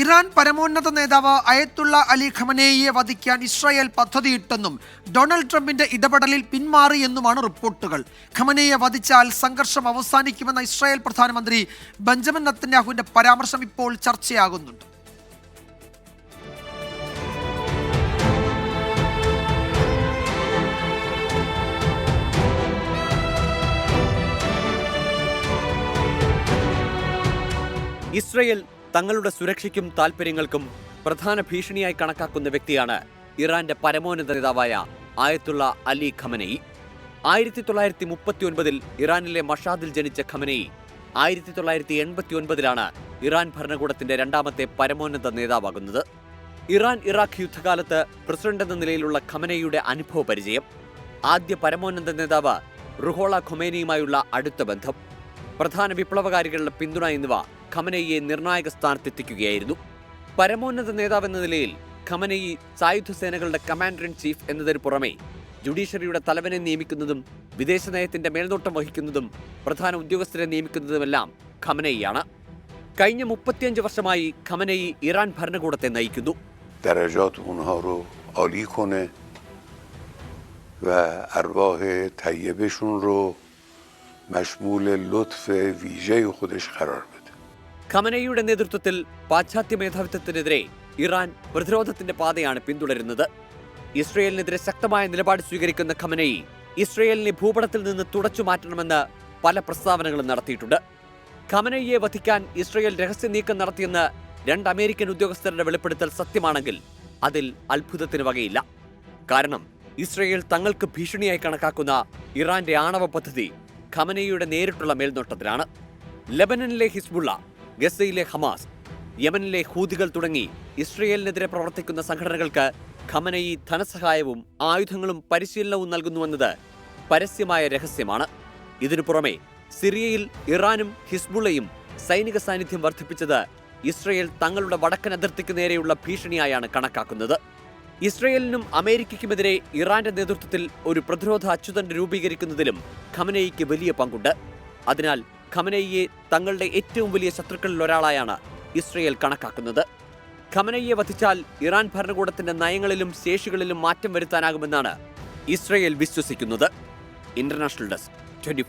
Iran പരമോന്നത നേതാവ് അയത്തുള്ള അലി ഖമനേയെ വധിക്കാൻ ഇസ്രായേൽ പദ്ധതിയിട്ടെന്നും ഡൊണാൾഡ് ട്രംപിന്റെ ഇടപെടലിൽ പിന്മാറിയെന്നുമാണ് റിപ്പോർട്ടുകൾ. ഖമനേയെ വധിച്ചാൽ സംഘർഷം അവസാനിക്കുമെന്ന ഇസ്രായേൽ പ്രധാനമന്ത്രി ബെഞ്ചമിൻ നത്തന്യാഹുവിന്റെ പരാമർശം ഇപ്പോൾ ചർച്ചയാകുന്നുണ്ട്. ഇസ്രയേൽ തങ്ങളുടെ സുരക്ഷയ്ക്കും താൽപ്പര്യങ്ങൾക്കും പ്രധാന ഭീഷണിയായി കണക്കാക്കുന്ന വ്യക്തിയാണ് ഇറാന്റെ പരമോന്നത നേതാവായ ആയത്തുള്ള അലി ഖമനയി ആയിരത്തി തൊള്ളായിരത്തി മുപ്പത്തി ഒൻപതിൽ ഇറാനിലെ മഷാദിൽ ജനിച്ച ഖമനയി ആയിരത്തി തൊള്ളായിരത്തി എൺപത്തി ഒൻപതിലാണ് ഇറാൻ ഭരണകൂടത്തിന്റെ രണ്ടാമത്തെ പരമോന്നത നേതാവാകുന്നത്. ഇറാൻ ഇറാഖ് യുദ്ധകാലത്ത് പ്രസിഡന്റ് എന്ന നിലയിലുള്ള ഖമനയുടെ അനുഭവ പരിചയം ആദ്യ പരമോന്നത നേതാവ് റുഹോള ഖൊമേനിയുമായുള്ള അടുത്ത ബന്ധം പ്രധാന വിപ്ലവകാരികളുടെ പിന്തുണ എന്നിവ ഖമനയെ നിർണായക സ്ഥാനത്തെത്തിക്കുകയായിരുന്നു പരമോന്നത നേതാവെന്ന നിലയിൽ ഖമനയി സായുധ സേനകളുടെ കമാൻഡർ ഇൻ ചീഫ് എന്നതിന് പുറമെ ജുഡീഷ്യറിയുടെ തലവനെ നിയമിക്കുന്നതും വിദേശ നയത്തിന്റെ മേൽനോട്ടം വഹിക്കുന്നതും പ്രധാന ഉദ്യോഗസ്ഥരെ നിയമിക്കുന്നതുമെല്ലാം ഖമനയിയാണ് കഴിഞ്ഞ മുപ്പത്തിയഞ്ച് വർഷമായി ഖമനയി ഇറാൻ ഭരണകൂടത്തെ നയിക്കുന്നു درجات اونها رو عالی کنه و ارواح طیبشون رو مشمول لطف ویژه خودش قرار بده ഖമനയുടെ നേതൃത്വത്തിൽ പാശ്ചാത്യ മേധാവിത്വത്തിനെതിരെ ഇറാൻ പ്രതിരോധത്തിന്റെ പാതയാണ് പിന്തുടരുന്നത്. ഇസ്രയേലിനെതിരെ ശക്തമായ നിലപാട് സ്വീകരിക്കുന്ന ഖമനയി ഇസ്രയേലിനെ ഭൂപടത്തിൽ നിന്ന് തുടച്ചു മാറ്റണമെന്ന് പല പ്രസ്താവനകളും നടത്തിയിട്ടുണ്ട്. ഖമനയെ വധിക്കാൻ ഇസ്രയേൽ രഹസ്യ നീക്കം നടത്തിയെന്ന് രണ്ട് അമേരിക്കൻ ഉദ്യോഗസ്ഥരുടെ വെളിപ്പെടുത്തൽ സത്യമാണെങ്കിൽ അതിൽ അത്ഭുതത്തിന് വകയില്ല. കാരണം ഇസ്രയേൽ തങ്ങൾക്ക് ഭീഷണിയായി കണക്കാക്കുന്ന ഇറാന്റെ ആണവ പദ്ധതി ഖമനയുടെ നേരിട്ടുള്ള മേൽനോട്ടത്തിലാണ്. ലെബനനിലെ ഹിസ്ബുള്ള ഗസയിലെ ഹമാസ് യമനിലെ ഹൂതികൾ തുടങ്ങി ഇസ്രയേലിനെതിരെ പ്രവർത്തിക്കുന്ന സംഘടനകൾക്ക് ഖമനയി ധനസഹായവും ആയുധങ്ങളും പരിശീലനവും നൽകുന്നുവെന്നത് പരസ്യമായ രഹസ്യമാണ്. ഇതിനു പുറമെ സിറിയയിൽ ഇറാനും ഹിസ്ബുള്ളയും സൈനിക സാന്നിധ്യം വർദ്ധിപ്പിച്ചത് ഇസ്രയേൽ തങ്ങളുടെ വടക്കൻ അതിർത്തിക്ക് നേരെയുള്ള ഭീഷണിയായാണ് കണക്കാക്കുന്നത്. ഇസ്രയേലിനും അമേരിക്കയ്ക്കുമെതിരെ ഇറാന്റെ നേതൃത്വത്തിൽ ഒരു പ്രതിരോധ അച്യുതണ്ട് രൂപീകരിക്കുന്നതിലും ഖമനയിക്ക് വലിയ പങ്കുണ്ട്. അതിനാൽ ഖമനയെ തങ്ങളുടെ ഏറ്റവും വലിയ ശത്രുക്കളിൽ ഒരാളായാണ് ഇസ്രയേൽ കണക്കാക്കുന്നത്. ഖമനയെ വധിച്ചാൽ ഇറാൻ ഭരണകൂടത്തിന്റെ നയങ്ങളിലും ശേഷികളിലും മാറ്റം വരുത്താനാകുമെന്നാണ് ഇസ്രയേൽ വിശ്വസിക്കുന്നത്. International desk twenty